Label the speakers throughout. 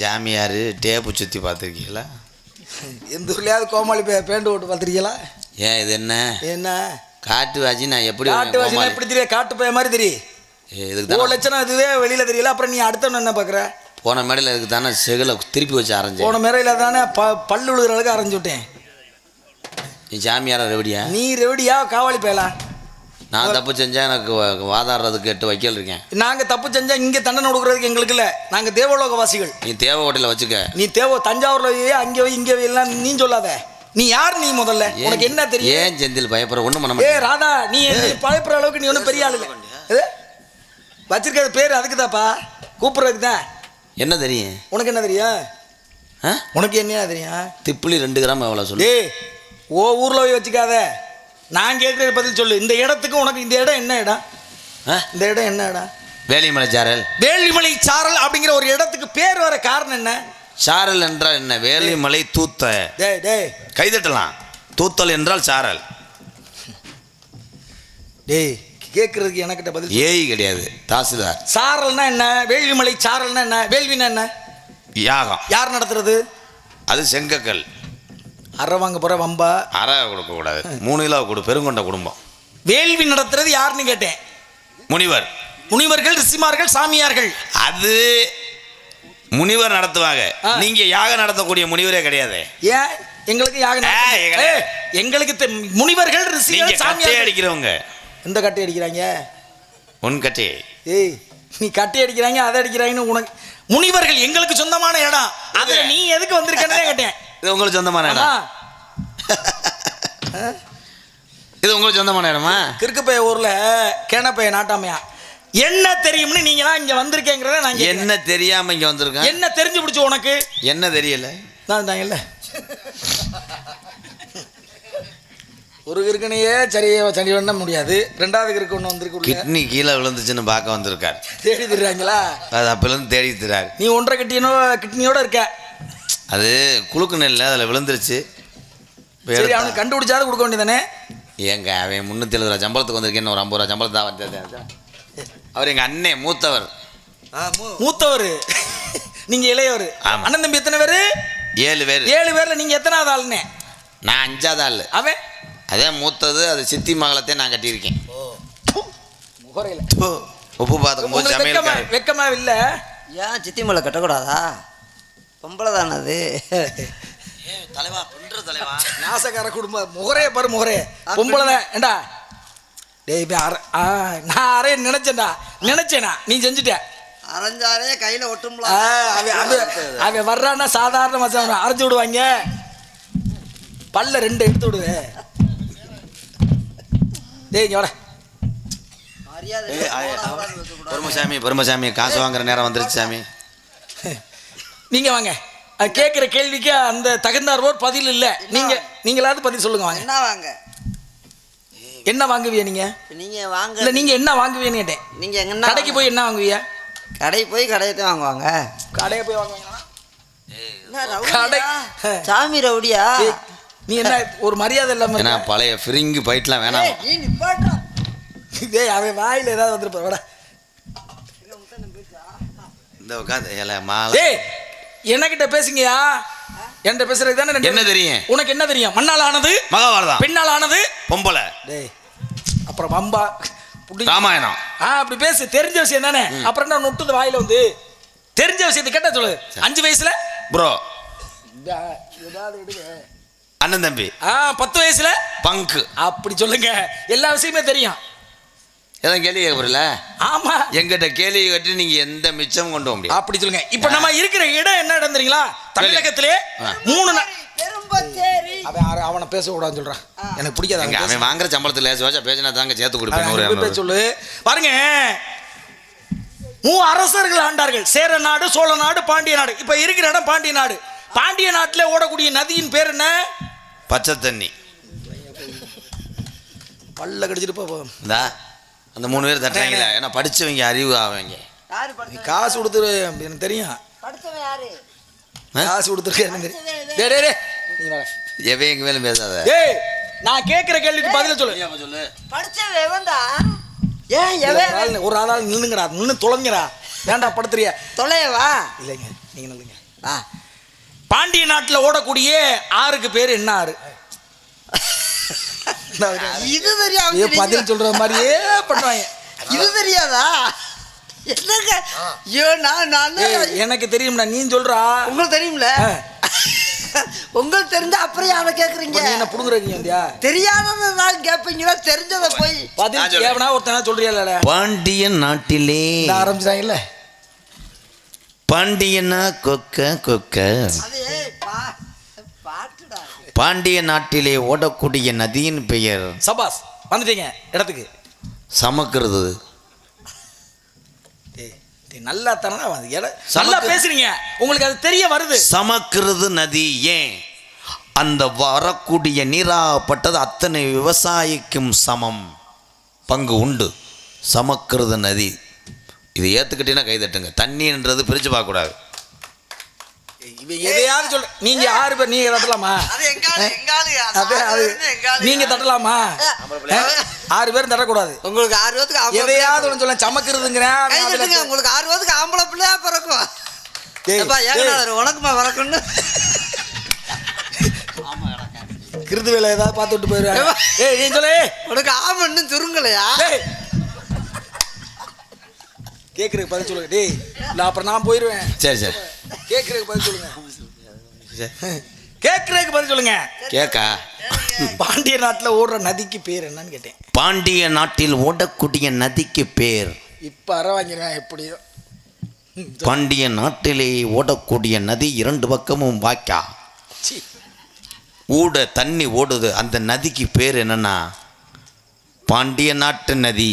Speaker 1: ஜாமியார் tape சுற்றி பார்த்துருக்கீங்களா?
Speaker 2: எந்த ஊர்லயாவது கோமாளி பே பேண்ட் ஓட்டு பார்த்துருக்கீங்களா?
Speaker 1: ஏன் இது என்ன?
Speaker 2: என்ன?
Speaker 1: காட்டு வாஜி நான் எப்படி
Speaker 2: காட்டு
Speaker 1: கோமாளி?
Speaker 2: எப்படி தெரியும் காட்டு பைய மாதிரி தெரியும்
Speaker 1: இதுக்கு தானே
Speaker 2: லட்சணம் இதுவே வெளியில தெரியல. அப்புறம் நீ அடுத்த என்ன பாக்குற
Speaker 1: போன மேடையில் இதுக்கு தானே செகலை திருப்பி வச்சு அரைஞ்சேன்.
Speaker 2: போன மேரையில தானே ப பல்லு விழுகிற அளவுக்கு அரைஞ்சு விட்டேன்.
Speaker 1: நீ ஜாமியார ரெவடியா?
Speaker 2: நீ ரெவடியா காவாளி பயலா?
Speaker 1: நான் தப்பு செஞ்சா எனக்கு வாதாடுறதுக்கு எட்டு வைக்கல் இருக்கேன்.
Speaker 2: நாங்க தப்பு செஞ்சா இங்க தண்டனை கொடுக்கறதுக்கு எங்களுக்கு இல்ல. நாங்க தேவலோக வாசிகள்
Speaker 1: நீ தேவை ஹோட்டலில் வச்சுக்க.
Speaker 2: நீ தேவ தஞ்சாவூர்ல அங்க இங்க எல்லாம் நீ சொல்லாத. நீ யார் நீ முதல்ல? உனக்கு என்ன தெரியும்?
Speaker 1: ஏன் செந்தில் பயப்படுற? ஒன்றும் பண்ண
Speaker 2: ஏ ராதா நீ பயப்படுற அளவுக்கு நீ ஒன்றும் பெரிய ஆள் இல்லை? வச்சிருக்கிறது பேர் அதுக்கு தாப்பா கூப்பிடுறதுக்கு தான்
Speaker 1: என்ன தெரியும்?
Speaker 2: உனக்கு என்ன தெரியும்? உனக்கு என்ன தெரியும்?
Speaker 1: திப்பிலி ரெண்டு கிராம் எவ்வளோ சொல்லு.
Speaker 2: ஓ ஊர்ல போய் வச்சுக்காத. நான் கேட்குற பதில் சொல்லு. இந்த இடத்துக்கு உனக்கு இந்த இடம் என்ன இடம்? இந்த இடம் என்ன இடம்?
Speaker 1: வேலிமலை சாரல்.
Speaker 2: வேள்விமலை சாரல் அப்படிங்கிற ஒரு இடத்துக்கு பேர் வர காரணம் என்ன?
Speaker 1: சாரல் என்றால் என்ன? வேலிமலை தூத்த.
Speaker 2: டேய் டேய்.
Speaker 1: கைதட்டலாம். தூத்தல் என்றால் சாரல்.
Speaker 2: டேய் கேட்கறதுக்கு எனக்கிட்ட பதில்.
Speaker 1: ஏய் கிடையாது. தாசில்தார்.
Speaker 2: சாரல்னா என்ன? வேள்விமலை சாரல்னா என்ன? வேள்வினா என்ன?
Speaker 1: யாகம்.
Speaker 2: யார் நடத்துறது?
Speaker 1: அது செங்கக்கல்.
Speaker 2: அரை வாங்க போற வம்பா?
Speaker 1: அரை கொடுக்கக்கூடாது மூணு கிலோ கொடு பெருங்கொண்ட குடும்பம்.
Speaker 2: வேள்வி நடத்துறது யாருன்னு கேட்டேன்.
Speaker 1: முனிவர்.
Speaker 2: முனிவர்கள் ரிஷிமார்கள் சாமியார்கள்.
Speaker 1: அது முனிவர் நடத்துவாங்க. நீங்க யாகம் நடத்தக்கூடிய முனிவரே கிடையாது.
Speaker 2: ஏன்? எங்களுக்கு யாகம் எங்களுக்கு முனிவர்கள் ரிஷிகள் சாமியார்கள்.
Speaker 1: அடிக்கிறவங்க.
Speaker 2: எந்த கட்டி அடிக்கிறாங்க?
Speaker 1: உன் கட்டை.
Speaker 2: ஏய் நீ கட்டி அடிக்கிறாங்க அதை அடிக்கிறாங்கன்னு உனக்கு முனிவர்கள் எங்களுக்கு சொந்தமான இடம். அதுல நீ எதுக்கு வந்திருக்கேன்னு கேட்டேன்.
Speaker 1: இது உங்களுக்கு சொந்தமான. இடம். இது உங்களுக்கு சொந்தமான இடமா?
Speaker 2: கிறுக்குப்பைய ஊர்ல கேனப்பைய நாட்டாமையா? என்ன தெரியும்னு நீங்களாம் இங்க வந்திருக்கேங்கிறத நான்.
Speaker 1: என்ன தெரியாம இங்க வந்திருக்கேன்
Speaker 2: என்ன தெரிஞ்சு பிடிச்சு உனக்கு?
Speaker 1: என்ன தெரியல?
Speaker 2: நான் தான் இல்ல. ஒரு கிறுக்கனையே சரி சரி பண்ண முடியாது. ரெண்டாவது கிறுக்கு ஒன்று வந்திருக்கு
Speaker 1: கிட்னி கீழே விழுந்துச்சுன்னு பார்க்க வந்திருக்கார்.
Speaker 2: தேடி திடுறாங்களா
Speaker 1: அது அப்பலேருந்து தேடி திரார்
Speaker 2: நீ ஒன்றரை கிட்டியனோ கிட்னியோட இருக்க.
Speaker 1: அது குழுக்கு நெல் அதில் விழுந்துருச்சு.
Speaker 2: சரி அவனுக்கு கண்டுபிடிச்சாது கொடுக்க வேண்டியதானே
Speaker 1: ஏங்க அவன் முந்நூற்றி எழுபது ரூபா சம்பளத்துக்கு வந்திருக்கேன்னு ஒரு ஐம்பது ரூபா சம்பளம் தான் வந்தது அவர் எங்கள் அண்ணே மூத்தவர்.
Speaker 2: மூத்தவர். நீங்க இளையவர். அண்ணன் தம்பி எத்தனை பேரு?
Speaker 1: ஏழு பேர்.
Speaker 2: ஏழு பேர்ல நீங்க எத்தனாவது ஆளுனே
Speaker 1: நான் அஞ்சாவது ஆள்.
Speaker 2: அவன்?
Speaker 1: அதே மூத்தது அது சித்தி மகளத்தை நான் கட்டியிருக்கேன். உப்பு பார்த்துக்கும் போது
Speaker 2: உங்களுக்கு வெக்கமா
Speaker 1: சமையல்
Speaker 2: வெக்கமா இல்ல?
Speaker 3: ஏன் சித்தி மலை கட்டக்கூடாதா? பொம்பளை தானே அது
Speaker 1: தலைவா பின்ற தலைவா.
Speaker 2: நாசக்கார குடும்பம். முகரே பாரு முகரே. பொம்பளை தான் ஏண்டா? டேய் இப்ப அரை ஆ, நான் அரைய நினைச்சேன்டா. நினைச்சேனா? நீ செஞ்சுட்ட.
Speaker 3: அரைஞ்சாரே கையில் ஒட்டும்ல.
Speaker 2: அவன் வர்றான்னா சாதாரண மச்சான். அரைஞ்சு விடுவாங்க. பல்ல ரெண்டு எடுத்து விடுவே டேய் இங்க வர
Speaker 3: மரியாதை
Speaker 1: பொறுமசாமி பொறுமசாமி காசு வாங்குற நேரம் வந்துருச்சு சாமி.
Speaker 2: நீங்க வாங்க. அது கேட்குற கேள்விக்கு அந்த தகுந்தார்வோர் பதில் இல்லை. நீங்க நீங்களாவது பதில் சொல்லுங்க வாங்க.
Speaker 3: என்ன வாங்க?
Speaker 2: என்ன வாங்குவிய நீங்க?
Speaker 3: நீங்க வாங்க.
Speaker 2: இல்ல நீங்க என்ன வாங்குவீன்னு கேட்டேன்.
Speaker 3: நீங்க எங்கன்னா
Speaker 2: கடைக்கு போய் என்ன வாங்குவிய?
Speaker 3: கடைக்கு போய் கடையிட்ட வாங்குவாங்க.
Speaker 2: கடையை போய் வாங்குவீங்களா?
Speaker 3: என்ன
Speaker 2: கடை?
Speaker 3: சாமி ரவுடியா?
Speaker 2: நீ என்ன ஒரு மரியாதை இல்லாம
Speaker 1: ஏன்னா? பழைய ஃப்ரிங்கு பைட்லாம் வேணாம்.
Speaker 3: ஏய், நீ நிப்பாட்டா
Speaker 2: டேய் அவன் வாயில ஏதாவது வந்துருப்பா வாடா.
Speaker 1: இந்த உட்காந்து ஏல மாலை.
Speaker 2: என்கிட்ட பேசுங்கயா என்கிட்ட பேசுறது தானே
Speaker 1: என்ன தெரியும்?
Speaker 2: உனக்கு என்ன தெரியும்? மண்ணால் ஆனது?
Speaker 1: மகாபாரதம்.
Speaker 2: பெண்ணால் ஆனது?
Speaker 1: பொம்பளை.
Speaker 2: டேய் அப்புறம் புடி.
Speaker 1: ராமாயணம்.
Speaker 2: ஆ அப்படி பேசு. தெரிஞ்ச விஷயம் தானே. அப்புறம் என்ன நொட்டுது வாயில வந்து? தெரிஞ்ச விஷயத்தை கேட்ட சொல்லு. அஞ்சு வயசுல?
Speaker 1: ப்ரோ. அண்ணன் தம்பி.
Speaker 2: ஆ பத்து வயசுல?
Speaker 1: பங்கு.
Speaker 2: அப்படி சொல்லுங்க. எல்லா விஷயமே தெரியும்.
Speaker 1: எதாவது கேள்வி கேட்கல
Speaker 2: ஆமா.
Speaker 1: எங்கிட்ட கேள்வி கட்டி நீங்க எந்த மிச்சமும் கொண்டு போக முடியாது.
Speaker 2: அப்படி சொல்லுங்க. இப்ப நம்ம இருக்கிற இடம் என்ன இடம் தெரியுங்களா? தமிழகத்திலே. மூணு அவன் யாரு- அவனை பேச கூடாதுன்னு சொல்றான் எனக்கு பிடிக்காது
Speaker 1: எங்க
Speaker 2: அவன்
Speaker 1: வாங்குற சம்பளத்துல லேசு பேசினா தாங்க சேர்த்து கொடுப்பேன்
Speaker 2: சொல்லு. பாருங்க. மூ அரசர்கள் ஆண்டார்கள். சேர நாடு சோழ நாடு பாண்டிய நாடு. இப்ப இருக்கிற இடம் பாண்டிய நாடு. பாண்டிய நாட்டுல ஓடக்கூடிய நதியின் பேர் என்ன?
Speaker 1: பச்சை தண்ணி.
Speaker 2: பல்ல கடிச்சிட்டு போ
Speaker 1: அந்த மூணு பேர் தட்டுறாங்களே ஏன்னா படிச்சவங்க அறிவு ஆவங்க.
Speaker 3: யாரு
Speaker 2: நீ
Speaker 3: படிச்சவன்
Speaker 2: காசு கொடுத்துரு எனக்கு தெரியும்? காசு கொடுத்துருக்கு எனக்கு தெரியும். டேய், டேய், டேய். நீ வா.
Speaker 1: எவன் எங்க மேலும் பேசாத?
Speaker 2: டேய் நான் கேட்கிற கேள்விக்கு பதில சொல்லு.
Speaker 1: சொல்லு.
Speaker 3: ஏன்
Speaker 2: ஒரு ஆளால் நில்லுங்கடா. நின்று தொலைங்கடா. ஏன்டா படுத்துறிய?
Speaker 3: தொலையவா?
Speaker 2: இல்லைங்க நீங்க நில்லுங்க.
Speaker 3: ஆ
Speaker 2: பாண்டிய நாட்டுல ஓடக்கூடிய ஆறுக்கு பேர் என்ன ஆறு
Speaker 3: இது தெரியாம
Speaker 2: ஏ பதில் சொல்ற மாதிரியே பண்ணுவாங்க.
Speaker 3: இது தெரியாதா? என்னங்க? ஐயோ நான் நான்
Speaker 2: எனக்கு தெரியும்டா நீ சொல்றா.
Speaker 3: உங்களுக்கு தெரியும்ல. உங்களுக்கு தெரிஞ்ச அப்புறம் யாரை கேக்குறீங்க?
Speaker 2: என்ன புடுங்குறீங்க
Speaker 3: தெரியாததை நான் கேட்பீங்களா தெரிஞ்சதை போய்.
Speaker 2: பதில். ஏவனா ஒருத்தனா சொல்றியா
Speaker 1: பாண்டியன் நாட்டிலே.
Speaker 2: ஆரம்பிச்சிட்டாங்கல்ல
Speaker 1: பாண்டியனா கொக்க கொக்க
Speaker 3: அது
Speaker 1: பாண்டிய நாட்டிலே ஓடக்கூடிய நதியின் பெயர்
Speaker 2: சபாஸ் வந்துட்டீங்க இடத்துக்கு.
Speaker 1: சமக்கிறது.
Speaker 2: நல்லா தானே நல்லா பேசுறீங்க உங்களுக்கு அது தெரிய வருது.
Speaker 1: சமக்கிறது நதி ஏன்? அந்த வரக்கூடிய நீராப்பட்டது அத்தனை விவசாயிக்கும் சமம். பங்கு உண்டு. சமக்கிறது நதி. இது ஏற்றுக்கிட்டீங்கன்னா கை தட்டுங்க. தண்ணின்றது பிரித்து பார்க்கக்கூடாது.
Speaker 2: இவன் எதையாவது சொல்ற நீங்க ஆறு பேர் நீங்க தட்டலாமா?
Speaker 3: அது
Speaker 2: நீங்க தட்டலாமா? ஆறு பேரும் தட்டக்கூடாது.
Speaker 3: உங்களுக்கு ஆறு ஆம்பளை
Speaker 2: எதையாவது ஒன்று சொல்ல சமக்கிறதுங்கிறேன்
Speaker 3: உங்களுக்கு ஆறு பேத்துக்கு ஆம்பளை பிள்ளையா பிறக்கும். உனக்குமா பிறக்குன்னு
Speaker 2: கிருது வேலை ஏதாவது பார்த்து விட்டு. ஏய் நீ சொல்லு.
Speaker 3: உனக்கு ஆமை இன்னும் சுருங்கலையா?
Speaker 2: கேட்குறதுக்கு பதில் சொல்லுங்க டேய் இல்லை அப்புறம் நான் போயிடுவேன்
Speaker 1: சரி சரி.
Speaker 2: கேட்குறதுக்கு பதில் சொல்லுங்க. கேட்குறதுக்கு பதில் சொல்லுங்க.
Speaker 1: கேக்கா?
Speaker 2: பாண்டிய நாட்டில் ஓடுற நதிக்கு பேர் என்னன்னு கேட்டேன்.
Speaker 1: பாண்டிய நாட்டில் ஓடக்கூடிய நதிக்கு பேர்?
Speaker 2: இப்போ அற வாங்கிடுவேன் எப்படியோ
Speaker 1: பாண்டிய நாட்டிலே ஓடக்கூடிய நதி இரண்டு பக்கமும் வாய்க்கா?
Speaker 2: சீ.
Speaker 1: ஊட தண்ணி ஓடுது அந்த நதிக்கு பேர் என்னன்னா பாண்டிய நாட்டு நதி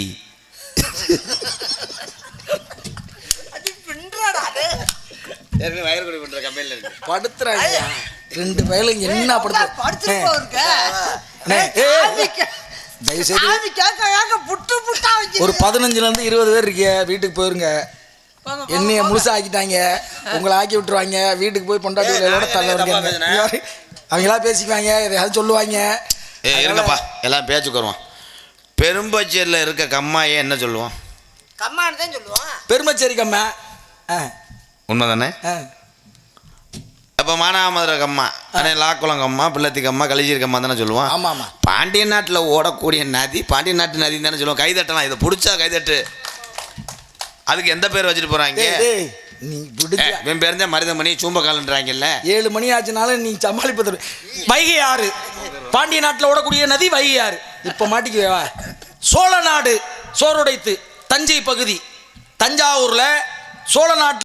Speaker 3: அது பின்றாடா அது
Speaker 1: வயறுகுடி பண்ற கம்பெனியில் இருக்கு.
Speaker 2: படுத்துறாங்க. ரெண்டு வயலும் என்ன படுத்து
Speaker 3: படிச்சுட்டு போயிருக்க.
Speaker 2: அண்ணே, ஏய், தயவு செய்து
Speaker 3: சாமி கேட்க கேட்க புட்டு புட்டா வச்சு
Speaker 2: ஒரு பதினஞ்சுல இருந்து இருபது பேர் இருக்கீங்க வீட்டுக்கு போயிருங்க. என்னைய முழுசா ஆக்கிட்டாங்க. உங்களை ஆக்கி விட்டுருவாங்க. வீட்டுக்கு போய் பொண்டாட்டிகளோட
Speaker 1: ஏய்,
Speaker 2: தள்ள. அவங்களா பேசிக்குவாங்க எதையாவது சொல்லுவாங்க.
Speaker 1: ஏ இருங்கப்பா. எல்லாம் பேச்சுக்கு வருவோம். பெரும்பச்சேரியில் இருக்க கம்மாயே என்ன சொல்லுவோம்?
Speaker 3: கம்மான்னு தான் சொல்லுவான்
Speaker 2: பெருமச்சேரி கம்மா. ஆ.
Speaker 1: உண்மைதானே?
Speaker 2: ஆ.
Speaker 1: அப்போ மானாமதுரை கம்மா அண்ணே லாக்குளம் கம்மா பிள்ளத்தி கம்மா கலிஜீர் கம்மா தானே சொல்லுவோம்
Speaker 2: ஆமா ஆமா
Speaker 1: பாண்டிய நாட்டில் ஓடக்கூடிய நதி பாண்டிய நாட்டு நதி தானே சொல்லுவோம் கைதட்டலாம் இதை பிடிச்சா கைதட்டு. அதுக்கு எந்த பேர் வச்சுட்டு போகிறாங்க
Speaker 2: நீ விடுங்க
Speaker 1: என் பேர் தான் மருதமணி சூம்பக்காலன்றாங்கல்ல?
Speaker 2: ஏழு மணி ஆச்சுனாலும் நீ சமாளிப்பது. வைகை ஆறு. பாண்டிய நாட்டில் ஓடக்கூடிய நதி வைகை ஆறு. இப்போ மாட்டிக்குவேவா சோழ நாடு சோறுடைத்து தஞ்சை பகுதி. தஞ்சாவூர்ல சோழ நாட்டு